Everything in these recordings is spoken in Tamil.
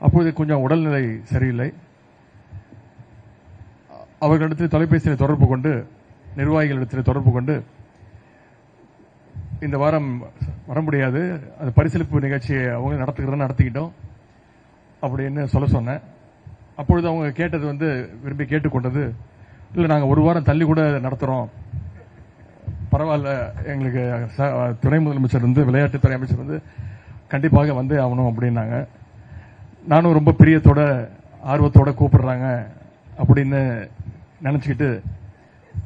அப்போது கொஞ்சம் உடல்நிலை சரியில்லை. அவர்களிடத்தில் தொலைபேசியில் தொடர்பு கொண்டு நிர்வாகிகளிடத்தில் தொடர்பு கொண்டு இந்த வாரம் வர முடியாது. அந்த பரிசீலிப்பு நிகழ்ச்சியை அவங்க நடத்துகிறத நடத்திக்கிட்டோம். அப்படின்னு சொல்ல சொன்னேன். அப்பொழுது அவங்க கேட்டது வந்து விரும்பி கேட்டுக்கொண்டது இல்லை நாங்கள் ஒரு வாரம் தள்ளி கூட நடத்துகிறோம் பரவாயில்ல எங்களுக்கு துணை முதலமைச்சர் வந்து விளையாட்டுத்துறை அமைச்சர் வந்து கண்டிப்பாக வந்து ஆகணும் அப்படின்னாங்க. நானும் ரொம்ப பிரியத்தோட ஆர்வத்தோட கூப்பிடுறாங்க அப்படின்னு நினச்சிக்கிட்டு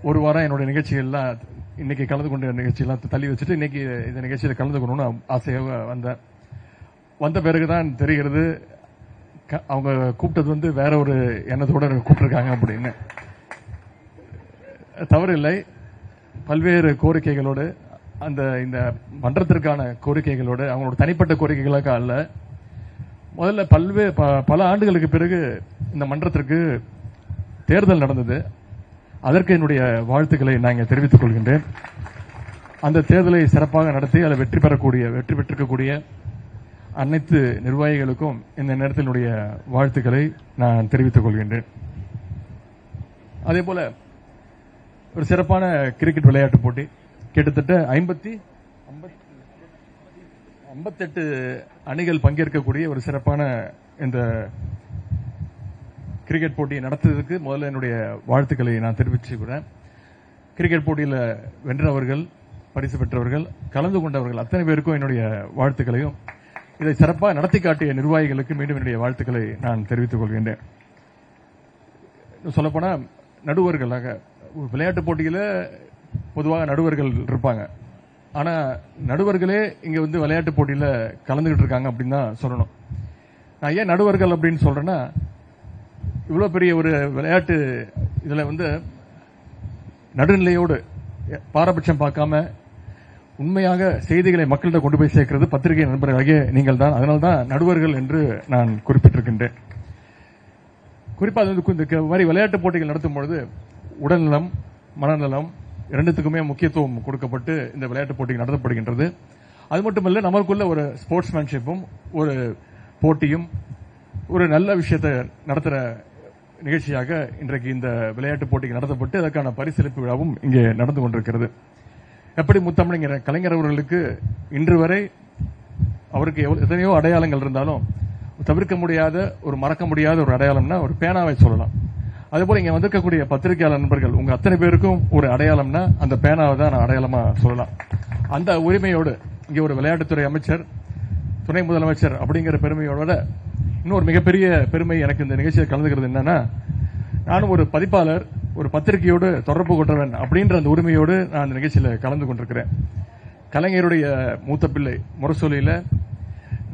ஒரு வாரம் என்னோட நிகழ்ச்சிகள்லாம் இன்னைக்கு கலந்து கொண்ட நிகழ்ச்சியெல்லாம் தள்ளி வச்சுட்டு இன்னைக்கு இந்த நிகழ்ச்சியில் கலந்து கொள்ளணும்னு ஆசையாக வந்தேன். வந்த பிறகு தான் தெரிகிறது க- அவங்க கூப்பிட்டது வந்து வேற ஒரு எண்ணத்தோட கூப்பிட்டுருக்காங்க அப்படின்னு. தவறில்லை. பல்வேறு கோரிக்கைகளோடு அந்த இந்த மன்றத்திற்கான கோரிக்கைகளோடு அவங்களோட தனிப்பட்ட கோரிக்கைகளாக அல்ல. முதல்ல பல்வேறு ப- பல ஆண்டுகளுக்கு பிறகு இந்த மன்றத்திற்கு தேர்தல் நடந்தது. அதற்கு என்னுடைய வாழ்த்துக்களை நான் இங்கே தெரிவித்துக் கொள்கின்றேன். அந்த தேர்தலை சிறப்பாக நடத்தி அதில் வெற்றி பெறக்கூடிய வெற்றி பெற்றிருக்கக்கூடிய அனைத்து நிர்வாகிகளுக்கும் இந்த நேரத்தினுடைய வாழ்த்துக்களை நான் தெரிவித்துக் கொள்கின்றேன். அதே போல ஒரு சிறப்பான கிரிக்கெட் விளையாட்டு போட்டி. கிட்டத்தட்ட ஐம்பத்தி ஐம்பத்தெட்டு அணிகள் பங்கேற்கக்கூடிய ஒரு சிறப்பான இந்த கிரிக்கெட் போட்டியை நடத்துவதற்கு முதல்ல என்னுடைய வாழ்த்துக்களை நான் தெரிவிச்சுக்கிறேன். கிரிக்கெட் போட்டியில் வென்றவர்கள் பரிசு பெற்றவர்கள் கலந்து கொண்டவர்கள் அத்தனை பேருக்கும் என்னுடைய வாழ்த்துக்களையும் இதை சிறப்பாக நடத்தி காட்டிய நிர்வாகிகளுக்கு மீண்டும் என்னுடைய வாழ்த்துக்களை நான் தெரிவித்துக் கொள்கின்றேன். சொல்லப்போனால் நடுவர்களாக விளையாட்டு போட்டியில் பொதுவாக நடுவர்கள் இருப்பாங்க. ஆனா நடுவர்களே இங்க வந்து விளையாட்டு போட்டியில கலந்துகிட்டு இருக்காங்க அப்படின்னு தான் சொல்லணும். நான் ஏன் நடுவர்கள் அப்படின்னு சொல்றேன்னா இவ்வளவு பெரிய ஒரு விளையாட்டு இதுல வந்து நடுநிலையோடு பாரபட்சம் பார்க்காம உண்மையாக செய்திகளை மக்கள்கிட்ட கொண்டு போய் சேர்க்கிறது பத்திரிகை நண்பர்களாகிய நீங்கள் தான். அதனால தான் நடுவர்கள் என்று நான் குறிப்பிட்டிருக்கின்றேன். குறிப்பாக இந்த மாதிரி விளையாட்டு போட்டிகள் நடத்தும் பொழுது உடல்நலம் மனநலம் இரண்டுத்துக்குமே முக்கியத்துவம் கொடுக்கப்பட்டு இந்த விளையாட்டு போட்டி நடத்தப்படுகின்றது. அது மட்டுமல்ல நமக்குள்ள ஒரு ஸ்போர்ட்ஸ்மேன்ஷிப்பும் ஒரு போட்டியும் ஒரு நல்ல விஷயத்தை நடத்துகிற நிகழ்ச்சியாக இன்றைக்கு இந்த விளையாட்டு போட்டி நடத்தப்பட்டு அதற்கான பரிசீலிப்பு விழாவும் இங்கே நடந்து கொண்டிருக்கிறது. எப்படி முத்தமிழங்கிற கலைஞர் அவர்களுக்கு இன்று வரை அவருக்கு எவ்வளவு- எத்தனையோ அடையாளங்கள் இருந்தாலும் தவிர்க்க முடியாத ஒரு மறக்க முடியாத ஒரு அடையாளம்னா ஒரு பேனாவை சொல்லலாம். அதே போல இங்க வந்திருக்கக்கூடிய பத்திரிகையாளர் நண்பர்கள் உங்க அத்தனை பேருக்கும் ஒரு அடையாளம்னா அந்த பேனாவை தான் நான் அடையாளமா சொல்லலாம். அந்த உரிமையோடு இங்க ஒரு விளையாட்டுத்துறை அமைச்சர் துணை முதலமைச்சர் அப்படிங்கிற பெருமையோட இன்னொரு மிகப்பெரிய பெருமை எனக்கு இந்த நிகழ்ச்சியில் கலந்துக்கிறது என்னன்னா நானும் ஒரு பதிப்பாளர் ஒரு பத்திரிகையோடு தொடர்பு கொண்டவன் அப்படின்ற அந்த உரிமையோடு நான் அந்த நிகழ்ச்சியில் கலந்து கொண்டிருக்கிறேன். கலைஞருடைய மூத்த பிள்ளை முரசொலியில்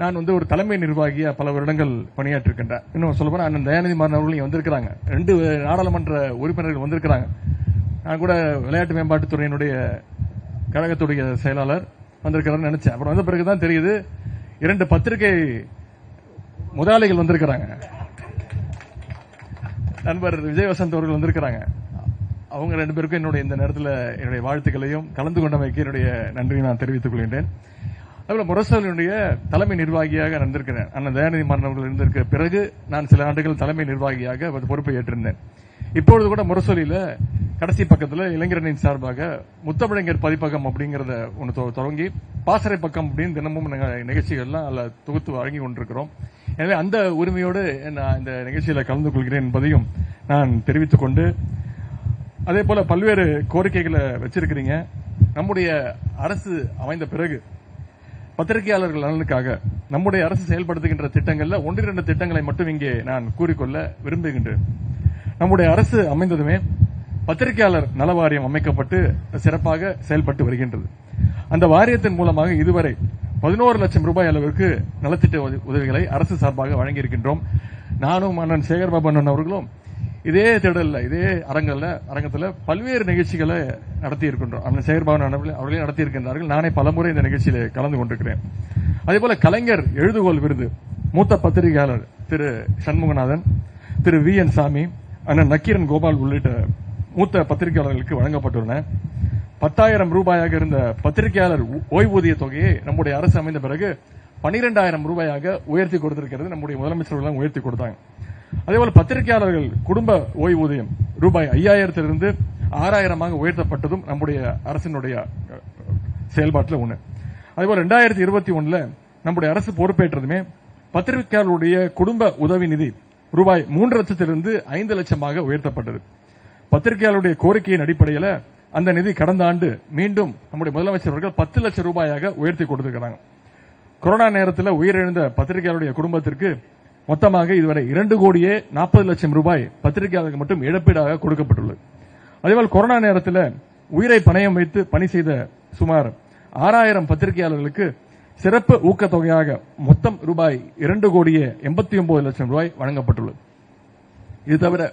நான் வந்து ஒரு தலைமை நிர்வாகியா பல வருடங்கள் பணியாற்றிருக்கின்றேன். இன்னும் சொல்ல போனால் அண்ணன் தயாநிதி மாறன் அவர்கள் வந்திருக்கிறாங்க. ரெண்டு நாடாளுமன்ற உறுப்பினர்கள் வந்திருக்கிறாங்க. நான் கூட விளையாட்டு மேம்பாட்டுத்துறையினுடைய கழகத்துடைய செயலாளர் வந்திருக்கிறாருன்னு நினைச்சேன். அப்புறம் வந்த பிறகு தான் தெரியுது இரண்டு பத்திரிகை முதலாளிகள் வந்திருக்கிறாங்க. நண்பர் விஜய் வசந்த் அவர்கள் வந்திருக்கிறாங்க. அவங்க ரெண்டு பேருக்கும் என்னுடைய இந்த நேரத்தில் என்னுடைய வாழ்த்துக்களையும் கலந்து கொண்டமைக்கு என்னுடைய நன்றியை நான் தெரிவித்துக் கொள்கின்றேன். அதுபோல முரசலினுடைய தலைமை நிர்வாகியாக நடந்திருக்கிறேன் அண்ணன் தயாநிதி மாறன் அவர்கள் இருந்திருக்க பிறகு நான் சில ஆண்டுகள் தலைமை நிர்வாகியாக பொறுப்பை ஏற்றிருந்தேன். இப்பொழுது கூட முரசொலியில் கடைசி பக்கத்தில் இளைஞரணியின் சார்பாக முத்தமிழங்கர் பதிப்பகம் அப்படிங்கிறத ஒன்று தொ- தொடங்கி பாசறை பக்கம் அப்படின்னு தினமும் நாங்கள் நிகழ்ச்சிகள்லாம் அதில் தொகுத்து வழங்கி கொண்டிருக்கிறோம். எனவே அந்த உரிமையோடு நான் இந்த நிகழ்ச்சியில் கலந்து கொள்கிறேன் என்பதையும் நான் தெரிவித்துக் கொண்டு அதே போல பல்வேறு கோரிக்கைகளை வச்சிருக்கிறீங்க. நம்முடைய அரசு அமைந்த பிறகு பத்திரிகையாளர்கள் நலனுக்காக நம்முடைய அரசு செயல்படுத்துகின்ற திட்டங்கள்ல ஒன்றிரண்டு திட்டங்களை மட்டும் இங்கே நான் கூறிக்கொள்ள விரும்புகின்றேன். நம்முடைய அரசு அமைந்ததுமே பத்திரிகையாளர் நல வாரியம் அமைக்கப்பட்டு சிறப்பாக செயல்பட்டு வருகின்றது. அந்த வாரியத்தின் மூலமாக இதுவரை பதினோரு லட்சம் ரூபாய் அளவிற்கு நலத்திட்ட உதவி- உதவிகளை அரசு சார்பாக வழங்கியிருக்கின்றோம். நானும் அண்ணன் சேகர்பாபு அண்ணன் அவர்களும் இதே திடல்ல இதே அரங்கல்ல அரங்கத்துல பல்வேறு நிகழ்ச்சிகளை நடத்தி இருக்கின்றோம் அண்ணன் சேகர்பாபு அவர்களே- நடத்தி இருக்கின்றார்கள் நானே பலமுறை இந்த நிகழ்ச்சியில கலந்து கொண்டிருக்கிறேன். அதே போல கலைஞர் எழுதுகோல் விருது மூத்த பத்திரிகையாளர் திரு சண்முகநாதன் திரு வி என் சாமி அண்ணன் நக்கீரன் கோபால் உள்ளிட்ட மூத்த பத்திரிகையாளர்களுக்கு வழங்கப்பட்டுள்ளன. பத்தாயிரம் ரூபாயாக இருந்த பத்திரிகையாளர் ஓய்வூதிய தொகையை நம்முடைய அரசு அமைந்த பிறகு பனிரெண்டாயிரம் ரூபாயாக உயர்த்தி கொடுத்திருக்கிறது. நம்முடைய முதலமைச்சர்கள் உயர்த்தி கொடுத்தாங்க. அதேபோல பத்திரிகையாளர்கள் குடும்ப ஓய்வூதியம் ரூபாய் ஐயாயிரத்திலிருந்து ஆறாயிரமாக உயர்த்தப்பட்டதும் நம்முடைய அரசினுடைய செயல்பாட்டில் ஒன்று அதேபோல் ரெண்டாயிரத்தி இருபத்தி ஒன்றில் நம்முடைய அரசு பொறுப்பேற்றதுமே பத்திரிகையாளருடைய குடும்ப உதவி நிதி ரூபாய் மூன்று லட்சத்திலிருந்து ஐந்து லட்சமாக உயர்த்தப்பட்டது. பத்திரிகையாளருடைய கோரிக்கையின் அடிப்படையில் அந்த நிதி கடந்த ஆண்டு மீண்டும் நம்முடைய முதலமைச்சர் அவர்கள் பத்து லட்சம் ரூபாயாக உயர்த்தி கொடுத்திருக்கிறாங்க. கொரோனா நேரத்தில் உயிரிழந்த பத்திரிகையாளருடைய குடும்பத்திற்கு மொத்தமாக இதுவரை இரண்டு கோடியே நாற்பது லட்சம் ரூபாய் பத்திரிகையாளருக்கு மட்டும் இழப்பீடாக கொடுக்கப்பட்டுள்ளது. அதேபோல் கொரோனா நேரத்தில் உயிரை பணயம் வைத்து பணி செய்த சுமார் ஆறாயிரம் பத்திரிகையாளர்களுக்கு சிறப்பு ஊக்கத்தொகையாக மொத்தம் ரூபாய் இரண்டு கோடியே எண்பத்தி ஒன்பது லட்சம் ரூபாய் வழங்கப்பட்டுள்ளது. இது தவிர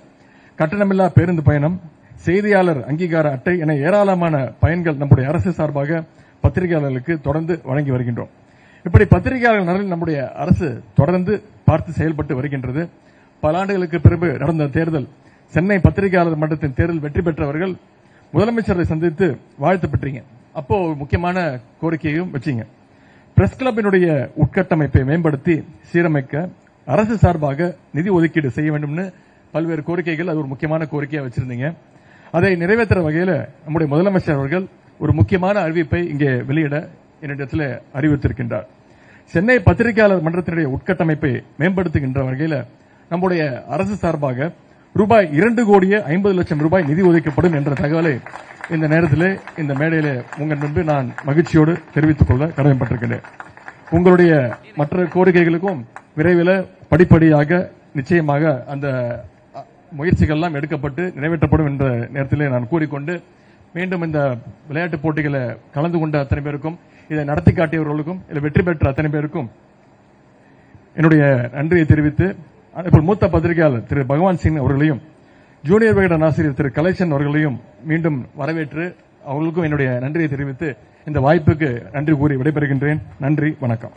கட்டணமில்லா பேருந்து பயணம் செய்தியாளர் அங்கீகார அட்டை என ஏராளமான பயன்கள் நம்முடைய அரசு சார்பாக பத்திரிகையாளர்களுக்கு தொடர்ந்து வழங்கி வருகின்றோம். இப்படி பத்திரிகையாளர் நலனில் நம்முடைய அரசு தொடர்ந்து பார்த்து செயல்பட்டு வருகின்றது. பல ஆண்டுகளுக்கு பிறகு நடந்த தேர்தல் சென்னை பத்திரிகையாளர் மன்றத்தின் தேர்தல் வெற்றி பெற்றவர்கள் முதலமைச்சரை சந்தித்து வாழ்த்து பெற்றீங்க. அப்போ முக்கியமான கோரிக்கையும் வச்சீங்க. பிரஸ் கிளப்பினுடைய உட்கட்டமைப்பை மேம்படுத்தி சீரமைக்க அரசு சார்பாக நிதி ஒதுக்கீடு செய்ய வேண்டும்னு பல்வேறு கோரிக்கைகள் அது ஒரு முக்கியமான கோரிக்கையாக வச்சிருந்தீங்க. அதை நிறைவேற்றுற வகையில் நம்முடைய முதலமைச்சர் அவர்கள் ஒரு முக்கியமான அறிவிப்பை இங்கே வெளியிட என்னிடத்தில் அறிவித்திருக்கின்றார் சென்னை பத்திரிகையாளர் மன்றத்தினுடைய உட்கட்டமைப்பை மேம்படுத்துகின்ற வகையில் நம்முடைய அரசு சார்பாக ரூபாய் இரண்டு கோடியே ஐம்பது லட்சம் ரூபாய் நிதி ஒதுக்கப்படும் என்ற தகவலை இந்த நேரத்தில் இந்த மேடையில உங்கள் முன்பு நான் மகிழ்ச்சியோடு தெரிவித்துக் கொள்ள கடமைப்பட்டிருக்கிறேன். உங்களுடைய மற்ற கோரிக்கைகளுக்கும் விரைவில் படிப்படியாக நிச்சயமாக அந்த முயற்சிகள்லாம் முயற்சிகள் எல்லாம் எடுக்கப்பட்டு நிறைவேற்றப்படும் என்ற நேரத்திலே நான் கூறிக்கொண்டு மீண்டும் இந்த விளையாட்டுப் போட்டிகளை கலந்து கொண்ட அத்தனை பேருக்கும் இதை நடத்தி காட்டியவர்களுக்கும் இதில் வெற்றி பெற்ற அத்தனை பேருக்கும் என்னுடைய நன்றியை தெரிவித்து அதேபோல் மூத்த பத்திரிகையாளர் திரு பகவான் சிங் அவர்களையும் ஜூனியர் விகடன் ஆசிரியர் திரு கலெக்ஷன் அவர்களையும் மீண்டும் வரவேற்று அவர்களுக்கும் என்னுடைய நன்றியை தெரிவித்து இந்த வாய்ப்புக்கு நன்றி கூறி விடைபெறுகின்றேன். நன்றி வணக்கம்.